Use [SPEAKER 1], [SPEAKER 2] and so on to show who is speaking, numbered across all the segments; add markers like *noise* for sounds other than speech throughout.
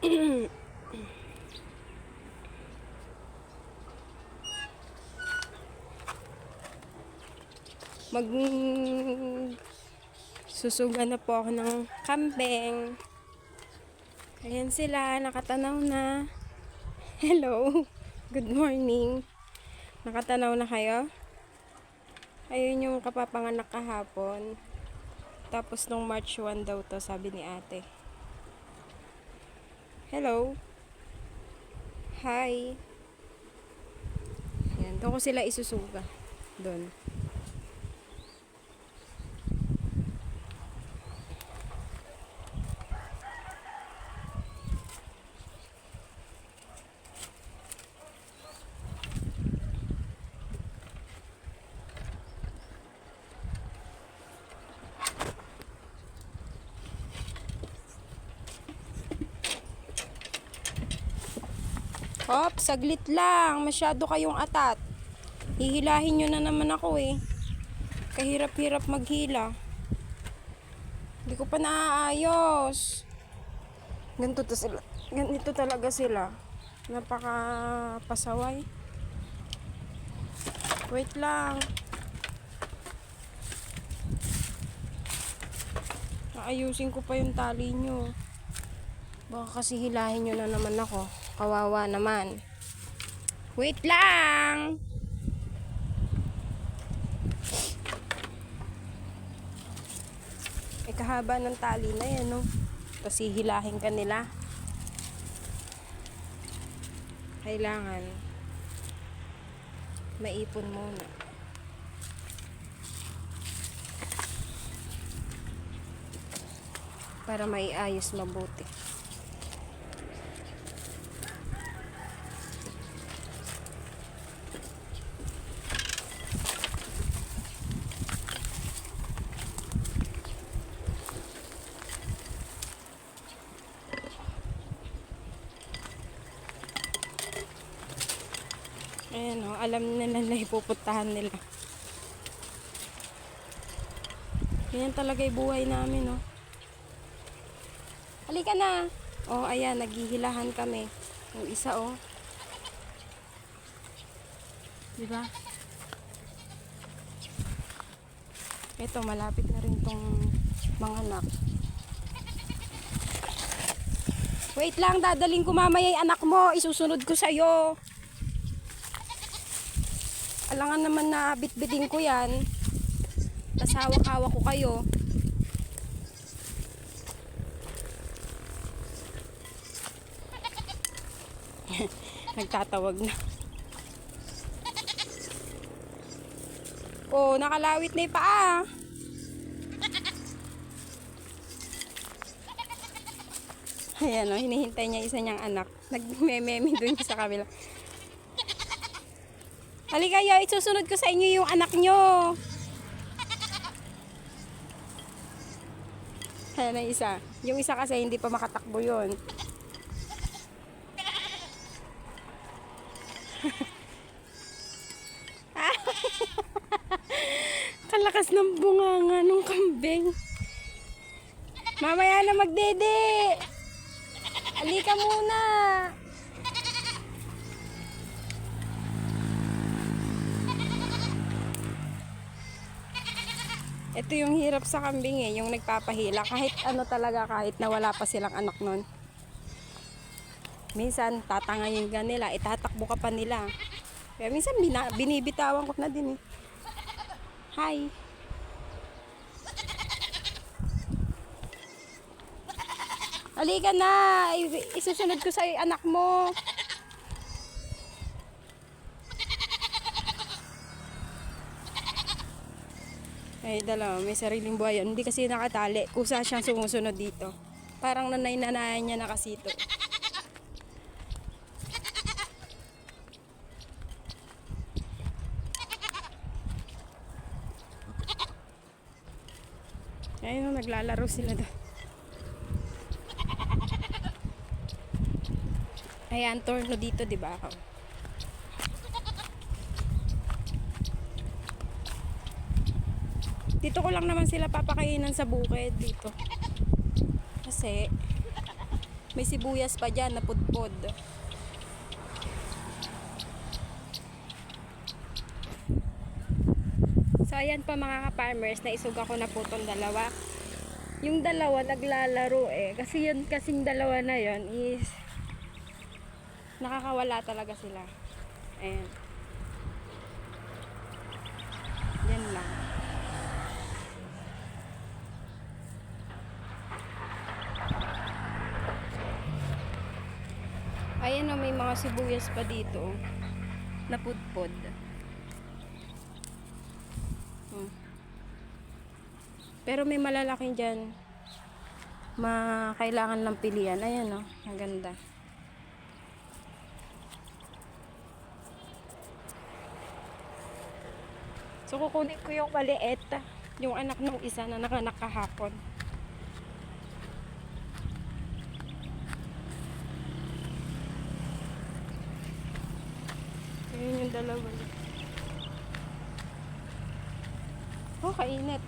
[SPEAKER 1] *clears throat* Mag susugan na po ako ng kambing. Ayan sila, nakatanaw na. *laughs* Hello. Good morning. Nakatanaw na kayo? Ayun yung kapapanganak kahapon. Tapos nung March 1 daw to, sabi ni ate. Hello. Hi. Ayan, doon ko sila isusuga. Doon. Hop, saglit lang. Masyado kayong atat. Hihilahin nyo na naman ako eh. Kahirap-hirap maghila. Hindi ko pa naaayos. Ganito to sila. Ganito talaga sila. Napaka pasaway. Wait lang. Aayusin ko pa yung tali nyo. Baka kasi hilahin nyo na naman ako. Kawawa naman. Wait lang! Eh, kahaba ng tali na yan, no? Tapos hihilahin ka nila. Kailangan maipon muna. Para maiayos mabuti. Ayan o, alam nila na ipupuntahan nila. Ganyan talaga yung buhay namin, no? Halika na! O, oh, ayan, naghihilahan kami. Yung isa, oh. Diba? Ito, malapit na rin tong mga anak. Wait lang, dadaling ko mamaya yung anak mo. Isusunod ko sa'yo. Alangan naman na bitbitin ko yan. Tapos hawak-hawak ko kayo. *laughs* Nagtatawag na. Oh, nakalawit na yung paa. Ayan o, hinihintay niya isa niyang anak. Nagmememe dun sa kabila. Halika kayo, isusunod ko sa inyo yung anak nyo. Ayan na isa. Yung isa kasi hindi pa makatakbo yun. *laughs* Kalakas ng bunganga ng kambing. Mamaya na magdede. Halika muna. Ito yung hirap sa kambing eh, yung nagpapahila. Kahit ano talaga, kahit na wala pa silang anak nun. Minsan, tatangayin ka nila, itatakbo ka pa nila. Kaya minsan, bina, binibitawan ko na din eh. Hi! Halika na! Isusunod ko sa anak mo. Ay, dalawa, may sariling buhay yun. Hindi kasi nakatali. Kusa siyang sumusunod dito. Parang nanay-nanayan niya nakasito. Ayun, naglalaro sila doon. Ayan, torno dito, di ba? Oh. Dito ko lang naman sila papakainan sa bukid dito. Kasi May sibuyas pa dyan na pudpod. So ayan pa mga ka-farmers, naisog ako na po tong dalawa. Yung dalawa naglalaro eh. Kasi yun kasing dalawa na yon is nakakawala talaga sila. Ayan. Yan lang. Ayan o, may mga sibuyas pa dito. Na pudpod. Hmm. Pero may malalaking dyan. Ma kailangan lang pilihan. Ayan o, ang ganda. So kukunin ko yung maliit. Yung anak ng isa na nanganak kahapon. Ayun yung dalawa. Oh, kainit.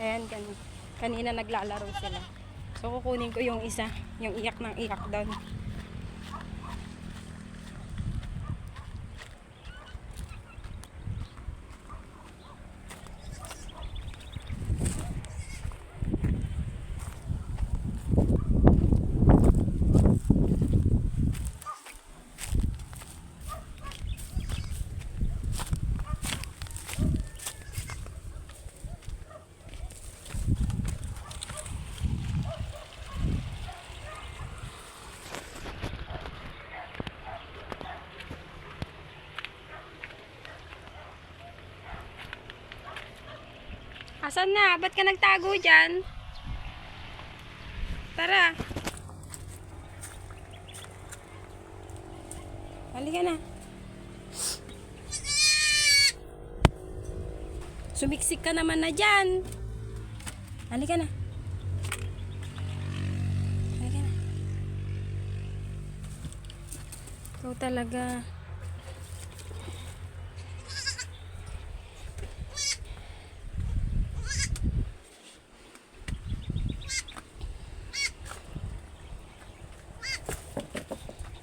[SPEAKER 1] Ayan, kan kanina naglalaro sila. So, kukunin ko yung isa, yung iyak ng iyak doon. Asan na? Ba't ka nagtago dyan? Tara. Halika na. Sumiksik ka naman na dyan. Halika na. Halika na. Ikaw talaga.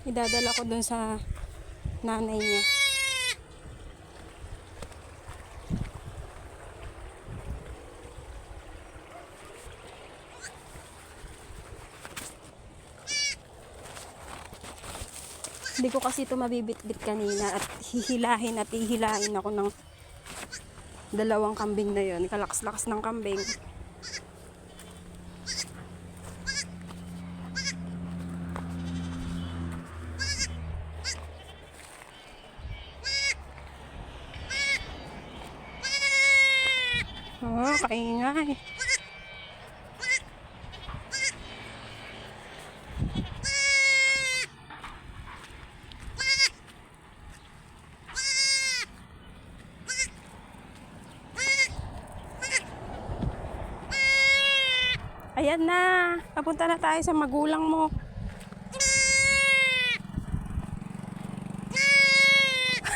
[SPEAKER 1] Idadala ko dun sa nanay niya. Hindi ko kasi ito mabibitbit kanina at hihilahin at hihilahin ako ng dalawang kambing na yon Kalakas-lakas ng kambing. Oh, kaingay. Ayan na. Papunta na tayo sa magulang mo.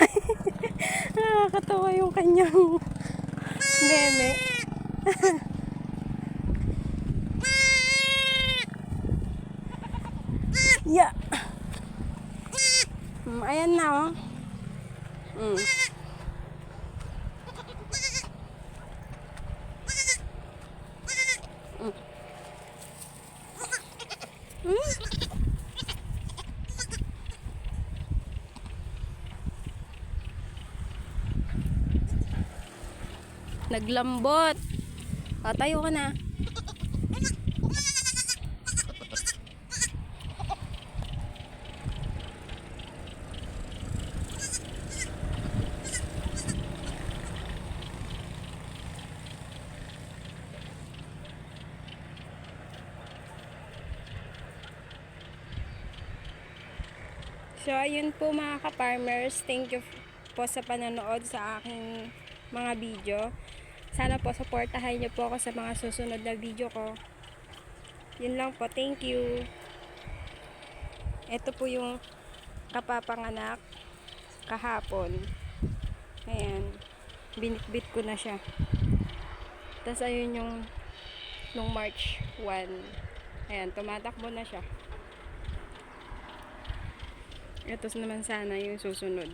[SPEAKER 1] *laughs* Nakakatawa yung kanyang *laughs* meme. Yeah. Mm, ayan na oh. Mm. Mm. Naglambot. O, tayo ka na. So, ayun po mga ka-farmers. Thank you po sa panonood sa aking mga video. Sana po supportahan niyo po ako sa mga susunod na video ko. Yun lang po. Thank you. Ito po yung kapapanganak kahapon. Ayan. Binitbit ko na siya. Tapos ayun yung nung March 1. Ayan, tumatakbo na siya. Ito naman sana yung susunod.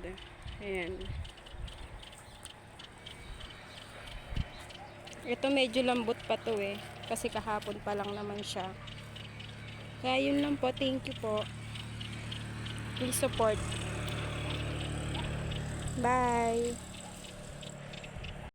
[SPEAKER 1] Ayan. Ito medyo lambot pa to eh. Kasi kahapon pa lang naman siya. Kaya yun lang po. Thank you po. Please support. Bye.